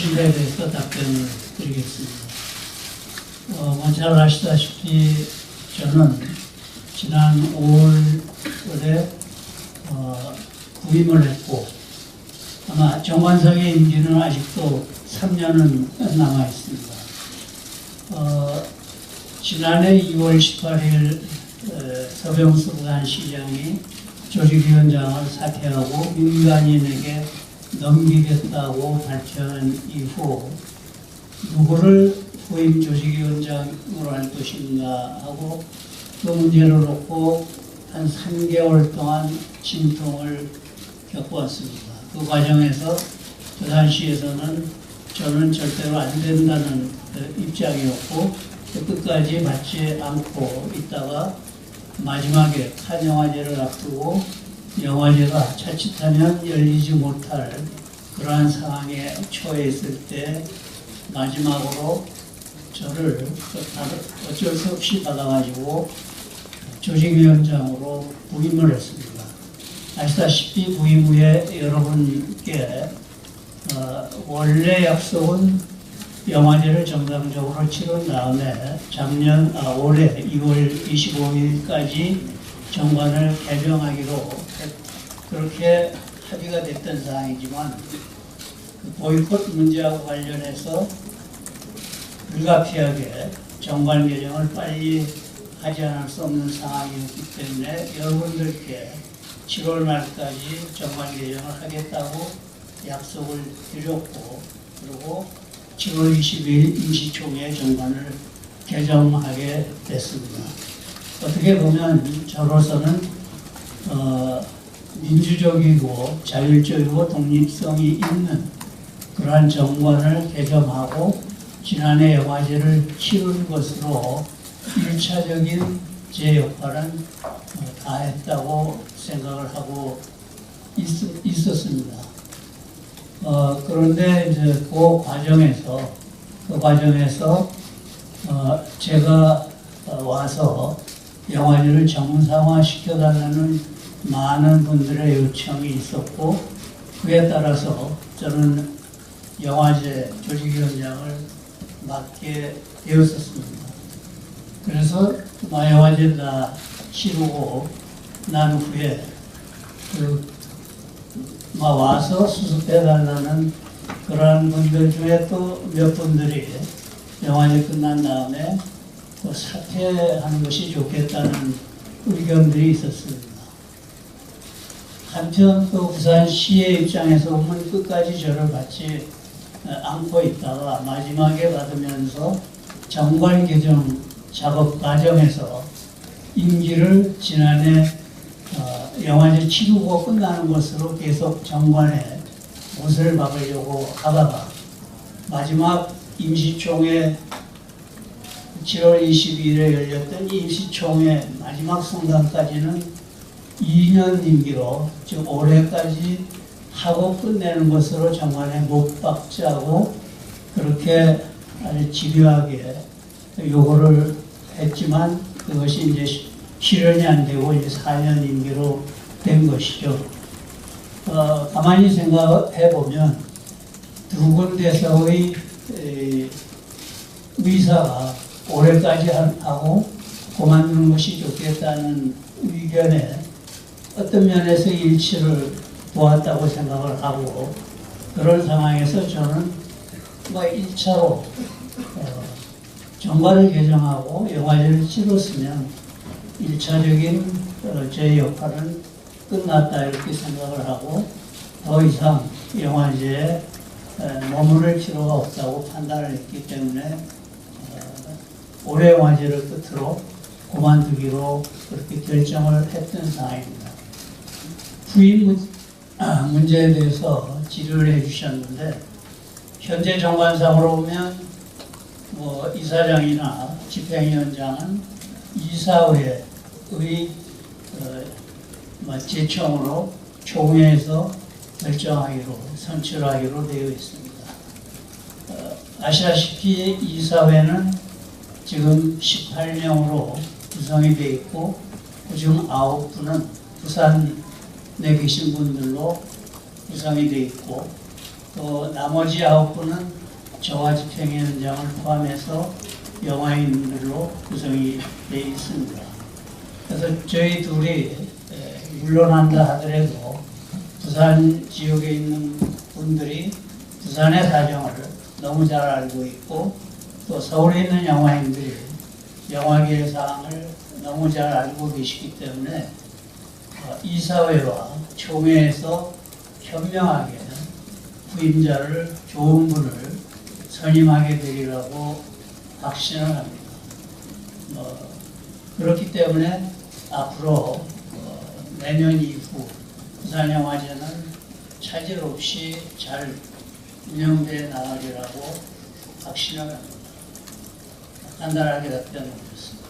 질문에 대해서 답변을 드리겠습니다. 어, 뭐잘 아시다시피 저는 지난 5월에 어, 부임을 했고 아마 정관성의 임기는 아직도 3년은 남아 있습니다. 어, 지난해 2월 18일 어, 서병수 부산시장이 조직위원장을 사퇴하고 민간인에게 넘기겠다고 발표한 이후 누구를 후임 조직위원장으로 할 것인가 하고 그 문제를 놓고 한 3개월 동안 진통을 겪어왔습니다. 그 과정에서 부산시에서는 저는 절대로 안 된다는 그 입장이었고 끝까지 받지 않고 있다가 마지막에 칸 영화제를 앞두고 영화제가 자칫하면 열리지 못할 그러한 상황에 처해 있을 때 마지막으로 저를 어쩔 수 없이 받아가지고 조직위원장으로 부임을 했습니다. 아시다시피 부임 후에 여러분께 어, 원래 약속은 영화제를 정상적으로 치른 다음에 작년 아, 올해 2월 25일까지 정관을 개정하기로 그렇게 합의가 됐던 사항이지만 그 보이콧 문제하고 관련해서 불가피하게 정관 개정을 빨리 하지 않을 수 없는 상황이었기 때문에 여러분들께 7월 말까지 정관 개정을 하겠다고 약속을 드렸고 그리고 7월 20일 임시총회 정관을 개정하게 됐습니다. 어떻게 보면 저로서는 어, 민주적이고 자율적이고 독립성이 있는 그러한 정관을 개정하고 지난해 영화제를 치른 것으로 일차적인 제 역할은 어, 다했다고 생각을 하고 있, 었습니다. 어, 그런데 이제 그 과정에서 그 과정에서 어, 제가 어, 와서 영화제를 정상화 시켜달라는 많은 분들의 요청이 있었고 그에 따라서 저는 영화제 조직위원장을 맡게 되었었습니다. 그래서 영화제 다 치르고 난 후에 그 와서 수습해달라는 그런 분들 중에 또 몇 분들이 영화제 끝난 다음에 또 사퇴하는 것이 좋겠다는 의견들이 있었습니다. 한편 또 부산시의 입장에서 보면 끝까지 저를 받지 않고 있다가 마지막에 받으면서 정관 개정 작업 과정에서 임기를 지난해 어, 영화제 치르고 끝나는 것으로 계속 정관에 못을 박으려고 하다가 마지막 임시총회 7월 22일에 열렸던 임시총회 마지막 순간까지는 2년 임기로 즉 올해까지 하고 끝내는 것으로 정관에 못 박자고 그렇게 아주 집요하게 요구를 했지만 그것이 이제 실현이 안 되고 이제 4년 임기로 된 것이죠. 어, 가만히 생각해 보면 두 군데서의 의사가 올해까지 하고 그만두는 것이 좋겠다는 의견에 어떤 면에서 일치를 보았다고 생각을 하고 그런 상황에서 저는 뭐 1차로 어, 정관을 개정하고 영화제를 치렀으면 1차적인 어, 제 역할은 끝났다 이렇게 생각을 하고 더 이상 영화제에 머무를 필요가 없다고 판단을 했기 때문에 어, 올해 영화제를 끝으로 그만두기로 그렇게 결정을 했던 상황입니다. 부임 문제에 대해서 질의를 해주셨는데 현재 정관상으로 보면 뭐 이사장이나 집행위원장은 이사회의 어, 뭐 제청으로 총회에서 결정하기로 선출하기로 되어 있습니다. 어, 아시다시피 이사회는 지금 18명으로 구성이 되어 있고 그중 9분은 부산에 계신 분들로 구성이 되어 있고 또 나머지 아홉 분은 저와 집행위 원장을 포함해서 영화인들로 구성이 되어 있습니다. 그래서 저희 둘이 에, 물러난다 하더라도 부산 지역에 있는 분들이 부산의 사정을 너무 잘 알고 있고 또 서울에 있는 영화인들이 영화계의 사항을 너무 잘 알고 계시기 때문에 어, 이사회와 총회에서 현명하게 후임자를 좋은 분을 선임하게 되리라고 확신을 합니다. 어, 그렇기 때문에 앞으로 어, 내년 이후 부산영화제는 차질 없이 잘 운영돼 나가리라고 확신을 합니다. 간단하게 답변드렸습니다.